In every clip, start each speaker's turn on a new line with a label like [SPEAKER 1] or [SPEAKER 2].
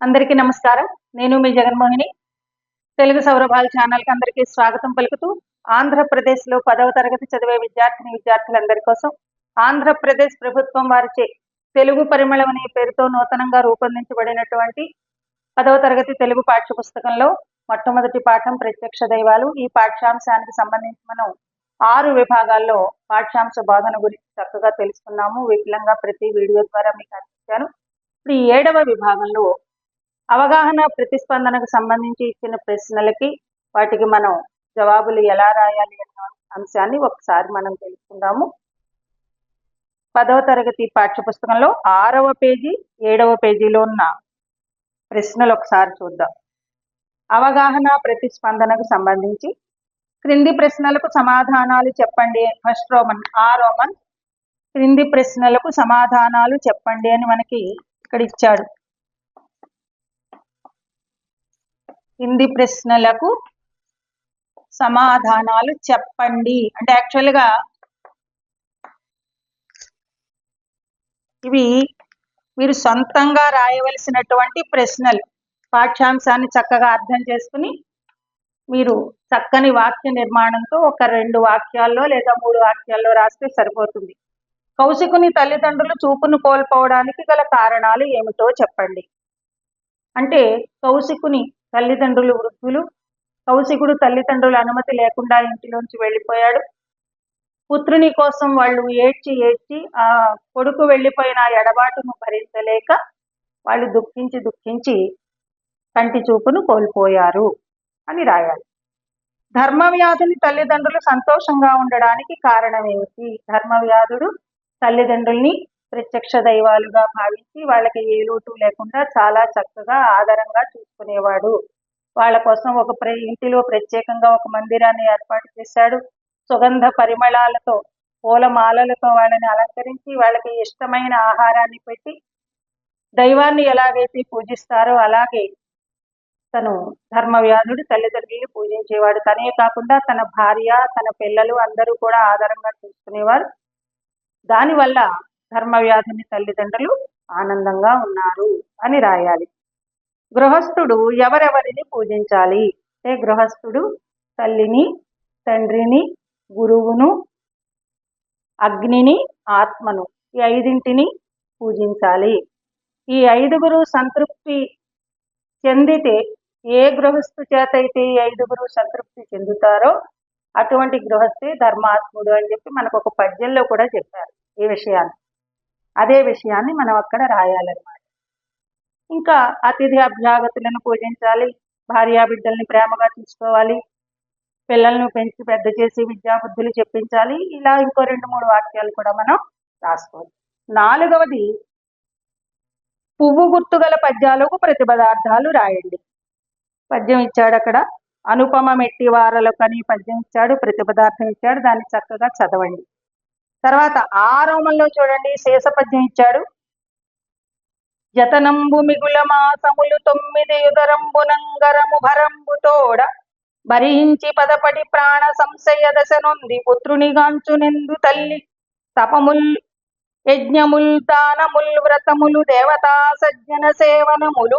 [SPEAKER 1] అందరికీ నమస్కారం. నేను మీ జగన్మోహిని. తెలుగు సౌరభాల ఛానల్కి అందరికీ స్వాగతం పలుకుతూ ఆంధ్రప్రదేశ్లో పదవ తరగతి చదివే విద్యార్థిని విద్యార్థులందరి కోసం ఆంధ్రప్రదేశ్ ప్రభుత్వం వారిచే తెలుగు పరిమళం అనే పేరుతో నూతనంగా రూపొందించబడినటువంటి పదవ తరగతి తెలుగు పాఠ్య పుస్తకంలో మొట్టమొదటి పాఠం ప్రత్యక్ష దైవాలు. ఈ పాఠ్యాంశానికి సంబంధించి మనం ఆరు విభాగాల్లో పాఠ్యాంశ బోధన గురించి చక్కగా తెలుసుకున్నాము. విపులంగా ప్రతి వీడియో ద్వారా మీకు అందించాను. ఇప్పుడు ఈ ఏడవ విభాగంలో అవగాహన ప్రతిస్పందనకు సంబంధించి ఇచ్చిన ప్రశ్నలకి వాటికి మనం జవాబులు ఎలా రాయాలి అన్న అంశాన్ని ఒకసారి మనం తెలుసుకుందాము. పదవ తరగతి పాఠ్యపుస్తకంలో ఆరవ పేజీ ఏడవ పేజీలో ఉన్న ప్రశ్నలు ఒకసారి చూద్దాం. అవగాహన ప్రతిస్పందనకు సంబంధించి క్రింది ప్రశ్నలకు సమాధానాలు చెప్పండి. ఫస్ట్ రోమన్ ఆ రోమన్. క్రింది ప్రశ్నలకు సమాధానాలు చెప్పండి అని మనకి ఇక్కడ ఇచ్చాడు. కింది ప్రశ్నలకు సమాధానాలు చెప్పండి. అంటే యాక్చువల్గా ఇవి మీరు సొంతంగా రాయవలసినటువంటి ప్రశ్నలు. పాఠ్యాంశాన్ని చక్కగా అర్థం చేసుకుని మీరు చక్కని వాక్య నిర్మాణంతో ఒక రెండు వాక్యాల్లో లేదా మూడు వాక్యాల్లో రాస్తే సరిపోతుంది. కౌశికుని తల్లిదండ్రులు చూపును కోల్పోవడానికి గల కారణాలు ఏమిటో చెప్పండి. అంటే కౌశికుని తల్లిదండ్రులు వృద్ధులు కౌశికుడు తల్లిదండ్రుల అనుమతి లేకుండా ఇంటిలోంచి వెళ్ళిపోయాడు. పుత్రుని కోసం వాళ్ళు ఏడ్చి ఏడ్చి ఆ కొడుకు వెళ్ళిపోయిన ఎడబాటును భరించలేక వాళ్ళు దుఃఖించి దుఃఖించి కంటి చూపును కోల్పోయారు అని రాయాలి. ధర్మవ్యాధుని తల్లిదండ్రులు సంతోషంగా ఉండడానికి కారణం ఏమిటి? ధర్మవ్యాధుడు తల్లిదండ్రుల్ని ప్రత్యక్ష దైవాలుగా భావించి వాళ్ళకి ఏ లోటు లేకుండా చాలా చక్కగా ఆదరంగా చూసుకునేవాడు. వాళ్ళ కోసం ఒక ప్ర ఇంటిలో ప్రత్యేకంగా ఒక మందిరాన్ని ఏర్పాటు చేశాడు. సుగంధ పరిమళాలతో పూలమాలలతో వాళ్ళని అలంకరించి వాళ్ళకి ఇష్టమైన ఆహారాన్ని పెట్టి దైవాన్ని ఎలాగైతే పూజిస్తారో అలాగే తను ధర్మవ్యాధుడు తల్లిదండ్రులు పూజించేవాడు. తనే కాకుండా తన భార్య తన పిల్లలు అందరూ కూడా ఆధారంగా చూసుకునేవారు. దానివల్ల ధర్మవ్యాధిని తల్లిదండ్రులు ఆనందంగా ఉన్నారు అని రాయాలి. గృహస్థుడు ఎవరెవరిని పూజించాలి? అంటే గృహస్థుడు? తల్లిని తండ్రిని గురువును అగ్నిని ఆత్మను ఈ ఐదింటిని పూజించాలి. ఈ ఐదుగురు సంతృప్తి చెందితే ఏ గృహస్థు చేత అయితే ఈ ఐదుగురు సంతృప్తి చెందుతారో అటువంటి గృహస్థే ధర్మాత్ముడు అని చెప్పి మనకు ఒక పద్యంలో కూడా చెప్పారు ఈ విషయాన్ని. అదే విషయాన్ని మనం అక్కడ రాయాలన్నమాట. ఇంకా అతిథి అభ్యాగతులను పూజించాలి భార్యా బిడ్డల్ని ప్రేమగా చూసుకోవాలి పిల్లలను పెంచి పెద్ద చేసి విద్యాబుద్ధులు చెప్పించాలి ఇలా ఇంకో రెండు మూడు వాక్యాలు కూడా మనం రాసుకోవాలి. నాలుగవది పువ్వు గుర్తుగల పద్యాలకు ప్రతిపదార్థాలు రాయండి. పద్యం ఇచ్చాడు అక్కడ. అనుపమ మెట్టి వారలకు అని పద్యం ఇచ్చాడు ప్రతిపదార్థం ఇచ్చాడు దాన్ని చక్కగా చదవండి. తర్వాత ఆ రోమంలో చూడండి శేషపద్యం ఇచ్చాడు. యతనంబు మిగుల మాసములు తొమ్మిది యుగరంబునంగరము భరంబు తోడ భరించి పదపటి ప్రాణ సంశయ దశ నొంది పుత్రునిగాంచునెందు తల్లి తపముల్ యజ్ఞముల్ దానముల్ వ్రతములు దేవతా సజ్జన సేవనములు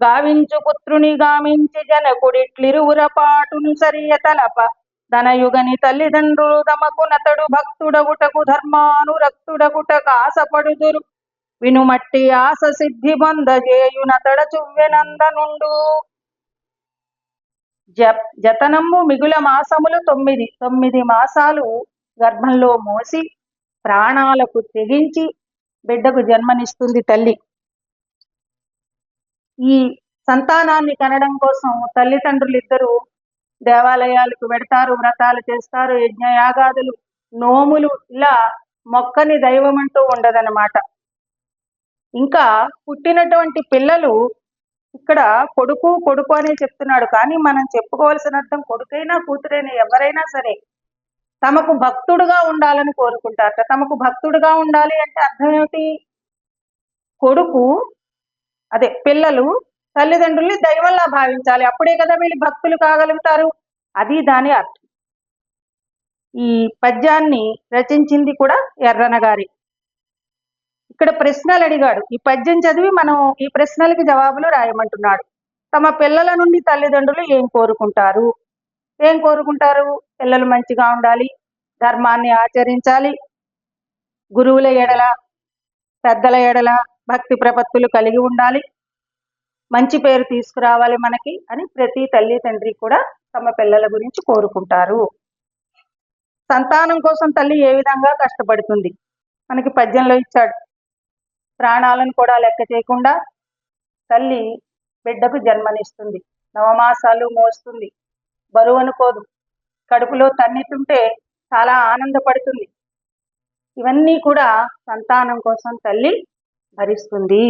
[SPEAKER 1] గావించు పుత్రుని గామించి జనకుడిట్లిరువుర పాటును సరియ తలప ధనయుగని తల్లిదండ్రులు తమకు నతడు భక్తుడగుటకు ధర్మానురక్తుడగుటకు ఆశపడుదురు వినుమట్టి ఆశ సిద్ధి పొందజేయునతడ చువ్వెనందనుండు జ జతనము మిగుల మాసములు తొమ్మిది. తొమ్మిది మాసాలు గర్భంలో మోసి ప్రాణాలకు తెగించి బిడ్డకు జన్మనిస్తుంది తల్లి. ఈ సంతానాన్ని కనడం కోసం తల్లిదండ్రులు ఇద్దరు దేవాలయాలకు పెడతారు వ్రతాలు చేస్తారు యజ్ఞయాగాదులు నోములు ఇలా మొక్కని దైవం అంటూ ఉండదన్నమాట. ఇంకా పుట్టినటువంటి పిల్లలు ఇక్కడ కొడుకు కొడుకు అనే చెప్తున్నాడు. కానీ మనం చెప్పుకోవాల్సిన అర్థం కొడుకైనా కూతురైనా ఎవరైనా సరే తమకు భక్తుడుగా ఉండాలని కోరుకుంటారట. తమకు భక్తుడుగా ఉండాలి అంటే అర్థం ఏమిటి? కొడుకు అదే పిల్లలు తల్లిదండ్రుల్ని దైవంలా భావించాలి. అప్పుడే కదా వీళ్ళు భక్తులు కాగలుగుతారు. అది దాని అర్థం. ఈ పద్యాన్ని రచించింది కూడా ఎర్రన గారి. ఇక్కడ ప్రశ్నలు అడిగాడు. ఈ పద్యం చదివి మనం ఈ ప్రశ్నలకి జవాబులు రాయమంటున్నాడు. తమ పిల్లల నుండి తల్లిదండ్రులు ఏం కోరుకుంటారు? ఏం కోరుకుంటారు? పిల్లలు మంచిగా ఉండాలి. ధర్మాన్ని ఆచరించాలి. గురువుల ఎడల పెద్దల ఎడల భక్తి ప్రపత్తులు కలిగి ఉండాలి. మంచి పేరు తీసుకురావాలి మనకి అని ప్రతి తల్లి తండ్రి కూడా తమ పిల్లల గురించి కోరుకుంటారు. సంతానం కోసం తల్లి ఏ విధంగా కష్టపడుతుంది? మనకి పద్యంలో ఇచ్చాడు. ప్రాణాలను కూడా లెక్క చేయకుండా తల్లి బిడ్డకు జన్మనిస్తుంది. నవమాసాలు మోస్తుంది. బరువు అనుకోదు. కడుపులో తన్నితుంటే చాలా ఆనందపడుతుంది. ఇవన్నీ కూడా సంతానం కోసం తల్లి భరిస్తుంది.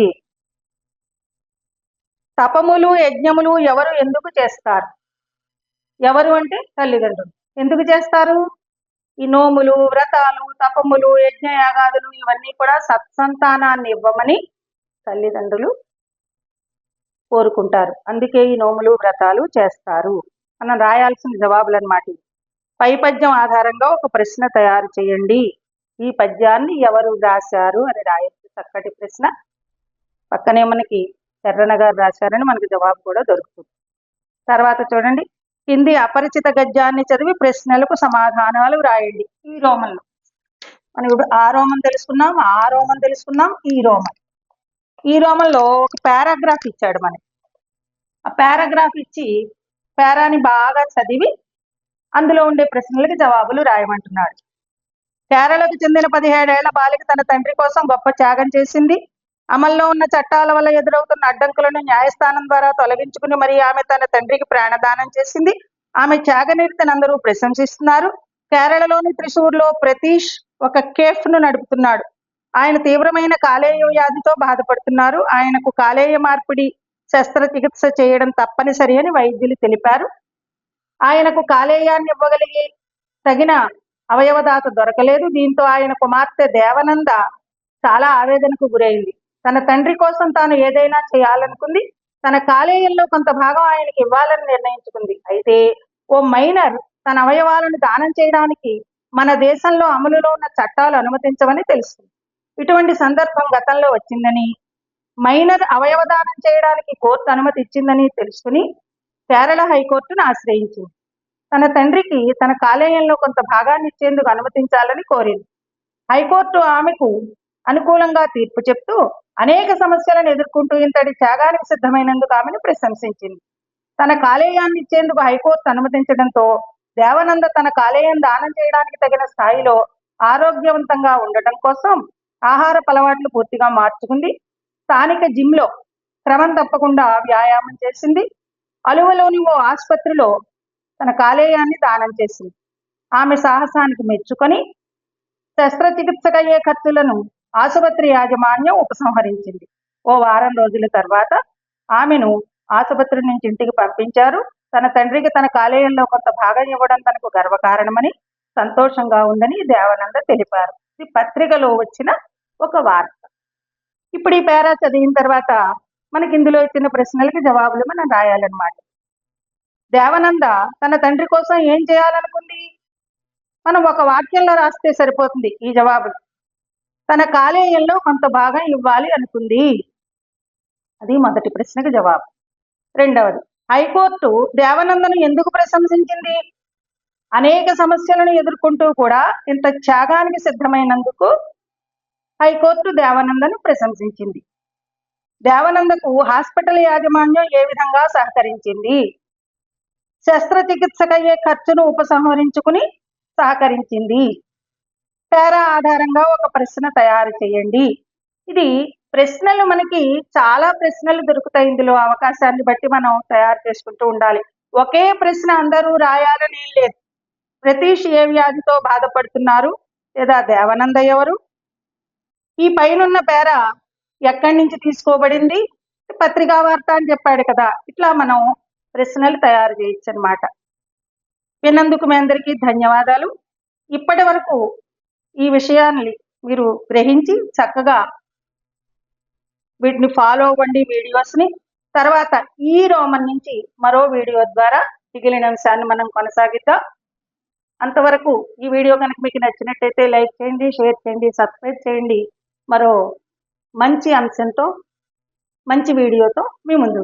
[SPEAKER 1] తపములు యజ్ఞములు ఎవరు ఎందుకు చేస్తారు? ఎవరు అంటే తల్లిదండ్రులు. ఎందుకు చేస్తారు? ఈ నోములు వ్రతాలు తపములు యజ్ఞయాగాదులు ఇవన్నీ కూడా సత్సంతానాన్ని ఇవ్వమని తల్లిదండ్రులు కోరుకుంటారు. అందుకే ఈ నోములు వ్రతాలు చేస్తారు మనం రాయాల్సిన జవాబులు అన్నమాట పై పద్యం ఆధారంగా ఒక ప్రశ్న తయారు చేయండి. ఈ పద్యాన్ని ఎవరు రాశారు అని రాయొచ్చు. చక్కటి ప్రశ్న. పక్కనే మనకి ఎర్రన గారు రాశారని మనకు జవాబు కూడా దొరుకుతుంది. తర్వాత చూడండి. కింది అపరిచిత గద్యాన్ని చదివి ప్రశ్నలకు సమాధానాలు రాయండి ఈ రోమంలో మనం ఇప్పుడు ఆ రోమం తెలుసుకున్నాం ఆ రోమం తెలుసుకున్నాం ఈ రోమన్. ఈ రోమన్లో ఒక పారాగ్రాఫ్ ఇచ్చాడు మనకి. ఆ పారాగ్రాఫ్ ఇచ్చి పారాని బాగా చదివి అందులో ఉండే ప్రశ్నలకి జవాబులు రాయమంటున్నాడు. కేరళకు చెందిన పదిహేడేళ్ళ బాలిక తన తండ్రి కోసం గొప్ప త్యాగం చేసింది. అమల్లో ఉన్న చట్టాల వల్ల ఎదురవుతున్న అడ్డంకులను న్యాయస్థానం ద్వారా తొలగించుకుని మరి ఆమె తన తండ్రికి ప్రాణదానం చేసింది. ఆమె త్యాగనీర్తిని అందరూ ప్రశంసిస్తున్నారు. కేరళలోని త్రిశూర్లో ప్రతీష్ ఒక కేఫ్ను నడుపుతున్నాడు. ఆయన తీవ్రమైన కాలేయ వ్యాధితో బాధపడుతున్నారు. ఆయనకు కాలేయ మార్పిడి శస్త్రచికిత్స చేయడం తప్పనిసరి అని వైద్యులు తెలిపారు. ఆయనకు కాలేయాన్ని ఇవ్వగలిగే తగిన అవయవదాత దొరకలేదు. దీంతో ఆయన కుమార్తె దేవనంద చాలా ఆవేదనకు గురైంది. తన తండ్రి కోసం తాను ఏదైనా చేయాలనుకుంది తన కాలేయంలో కొంత భాగం ఆయనకి ఇవ్వాలని నిర్ణయించుకుంది. అయితే ఓ మైనర్ తన అవయవాలను దానం చేయడానికి మన దేశంలో అమలులో ఉన్న చట్టాలు అనుమతించవని తెలుస్తుంది. ఇటువంటి సందర్భం గతంలో వచ్చిందని మైనర్ అవయవదానం చేయడానికి కోర్టు అనుమతి ఇచ్చిందని తెలుసుకుని కేరళ హైకోర్టును ఆశ్రయించింది. తన తండ్రికి తన కాలేయంలో కొంత భాగాన్ని ఇచ్చేందుకు అనుమతించాలని కోరింది. హైకోర్టు ఆమెకు అనుకూలంగా తీర్పు చెప్తూ అనేక సమస్యలను ఎదుర్కొంటూ ఇంతటి త్యాగానికి సిద్ధమైనందుకు ఆమెను ప్రశంసించింది. తన కాలేయాన్ని ఇచ్చేందుకు హైకోర్టు అనుమతించడంతో దేవనంద తన కాలేయం దానం చేయడానికి తగిన స్థాయిలో ఆరోగ్యవంతంగా ఉండటం కోసం ఆహార అలవాట్లు పూర్తిగా మార్చుకుంది. స్థానిక జిమ్లో క్రమం తప్పకుండా వ్యాయామం చేసింది. అలువలోని ఓ ఆసుపత్రిలో తన కాలేయాన్ని దానం చేసింది. ఆమె సాహసానికి మెచ్చుకొని శస్త్రచికిత్సకయ్యే ఖర్చులను ఆసుపత్రి యాజమాన్యం ఉపసంహరించింది. ఓ వారం రోజుల తర్వాత ఆమెను ఆసుపత్రి నుంచి ఇంటికి పంపించారు. తన తండ్రికి తన కాలేయంలో కొంత భాగం ఇవ్వడం తనకు గర్వకారణమని సంతోషంగా ఉందని దేవానంద తెలిపారు. ఇది పత్రికలో వచ్చిన ఒక వార్త. ఇప్పుడు ఈ పేరా చదివిన తర్వాత మనకి ఇందులో ఇచ్చిన ప్రశ్నలకి జవాబులు మనం రాయాలన్నమాట. దేవానంద తన తండ్రి కోసం ఏం చేయాలనుకుంది? మనం ఒక వాక్యంలో రాస్తే సరిపోతుంది ఈ జవాబులు. తన కాలేయంలో కొంత భాగం ఇవ్వాలి అనుకుంది. అది మొదటి ప్రశ్నకు జవాబు. రెండవది హైకోర్టు దేవనందను ఎందుకు ప్రశంసించింది? అనేక సమస్యలను ఎదుర్కొంటూ కూడా ఇంత త్యాగానికి సిద్ధమైనందుకు హైకోర్టు దేవానందను ప్రశంసించింది. దేవానందకు హాస్పిటల్ యాజమాన్యం ఏ విధంగా సహకరించింది? శస్త్రచికిత్సకయ్యే ఖర్చును ఉపసంహరించుకుని సహకరించింది. పేరా ఆధారంగా ఒక ప్రశ్న తయారు చేయండి. ఇది ప్రశ్నలు మనకి చాలా ప్రశ్నలు దొరుకుతాయి ఇందులో. అవకాశాన్ని బట్టి మనం తయారు చేసుకుంటూ ఉండాలి. ఒకే ప్రశ్న అందరూ రాయాలని ఏం లేదు. ప్రతీష్ ఏ వ్యాధితో బాధపడుతున్నారు? లేదా దేవనంద ఎవరు? ఈ పైనున్న పేర ఎక్కడి నుంచి తీసుకోబడింది? పత్రికా వార్త అని చెప్పాడు కదా. ఇట్లా మనం ప్రశ్నలు తయారు చేయొచ్చు అనమాట విన్నందుకు మీ అందరికీ ధన్యవాదాలు. ఇప్పటి వరకు ఈ విషయాన్ని మీరు గ్రహించి చక్కగా వీటిని ఫాలో అవ్వండి వీడియోస్ని తర్వాత ఈ రోమన్ నుంచి మరో వీడియో ద్వారా మిగిలిన అంశాన్ని మనం కొనసాగిద్దాం. అంతవరకు ఈ వీడియో కనుక మీకు నచ్చినట్టయితే లైక్ చేయండి షేర్ చేయండి సబ్స్క్రైబ్ చేయండి. మరో మంచి అంశంతో మంచి వీడియోతో మీ ముందు